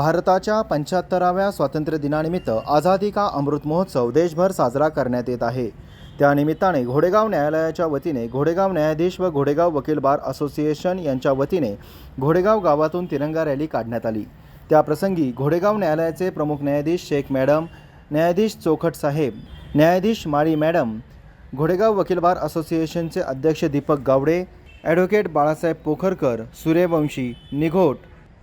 भारताच्या पंच्याहत्तराव्या स्वातंत्र्य दिनानिमित्त आझादी का अमृत महोत्सव देशभर साजरा करण्यात येत आहे. त्यानिमित्ताने घोडेगाव न्यायालयाच्या वतीने घोडेगाव न्यायाधीश व घोडेगाव वकील बार असोसिएशन यांच्या वतीने घोडेगाव गावातून तिरंगा रॅली काढण्यात आली. त्याप्रसंगी घोडेगाव न्यायालयाचे प्रमुख न्यायाधीश शेख मॅडम न्यायाधीश चोखट साहेब न्यायाधीश माळी मॅडम घोडेगाव वकील बार असोसिएशनचे अध्यक्ष Deepak Gawade advocate Balasaheb Pokharkar Suryavanshi Nighot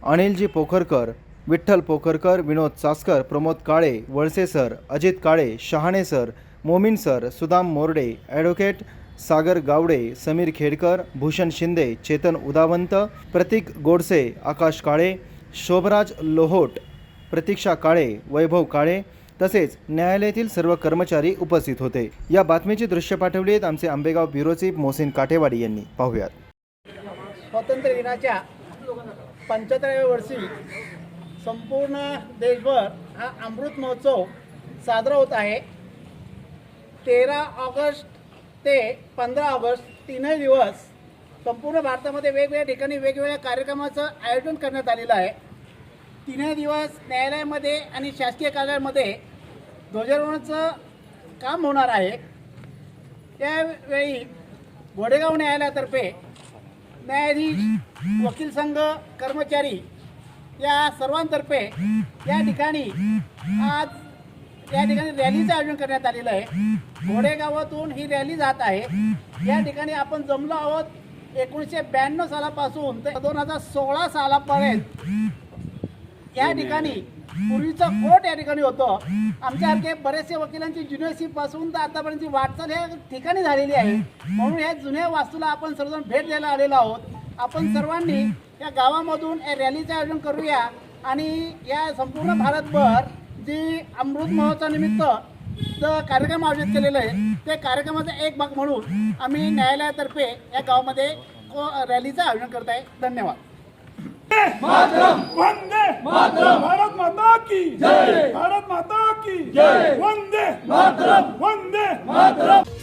Anilji Pokharkar Vitthal Pokharkar Vinod Chaskar Pramod Kale Walse sir Ajit Kale Shahane sir Momin sir Sudam Morde advocate Sagar Gawade Sameer Khedkar Bhushan Shinde Chetan Udavant Pratik Godse Akash Kale Shobhraj Lohot Pratiksha Kale Vaibhav Kale तसेच न्यायालयातील सर्व कर्मचारी उपस्थित होते. या बातमीची दृश्य पाठवली आहेत आमचे आंबेगाव ब्युरोचे मोहसिन काटेवाडी यांनी. पाहूयात. स्वातंत्र्य दिनाच्या पंच्याहत्तराव्या वर्षी संपूर्ण देशभर हा अमृत महोत्सव साजरा होत आहे. तेरा ऑगस्ट ते पंधरा ऑगस्ट तीनही दिवस संपूर्ण भारतामध्ये वेगवेगळ्या ठिकाणी वेगवेगळ्या कार्यक्रमाचं आयोजन करण्यात आलेलं आहे. तीनही दिवस न्यायालयामध्ये आणि शासकीय कार्यालयामध्ये ध्वजारोहणाचं काम होणार आहे. त्यावेळी घोडेगाव न्यायालयातर्फे न्यायाधीश वकील संघ कर्मचारी या सर्वांतर्फे या ठिकाणी आज या ठिकाणी रॅलीचं आयोजन करण्यात आलेलं आहे. घोडेगावातून ही रॅली जात आहे. या ठिकाणी आपण जमलो आहोत एकोणीसशे ब्याण्णव सालापासून ते दोन हजार सोळा सालापर्यंत. या ठिकाणी पूर्वीचं कोर्ट या ठिकाणी होतं. आमच्यासारखे बरेचसे वकिलांची ज्युनियरशिपपासून तर आतापर्यंतची वाटचाल या ठिकाणी झालेली आहे. म्हणून या जुन्या वास्तूला आपण सर्वजण भेट द्यायला आलेलो आहोत. आपण सर्वांनी या गावामधून या रॅलीचं आयोजन करूया. आणि या संपूर्ण भारतभर जी अमृत महोत्सवानिमित्त जो कार्यक्रम आयोजित केलेला आहे ते कार्यक्रमाचा एक भाग म्हणून आम्ही न्यायालयातर्फे या गावामध्ये को- रॅलीचं आयोजन करत आहे. धन्यवाद. वंदे. मातरम. भारत माता की जय. भारत माता की जय. वंदे. मातरम. वंदे. मातरम.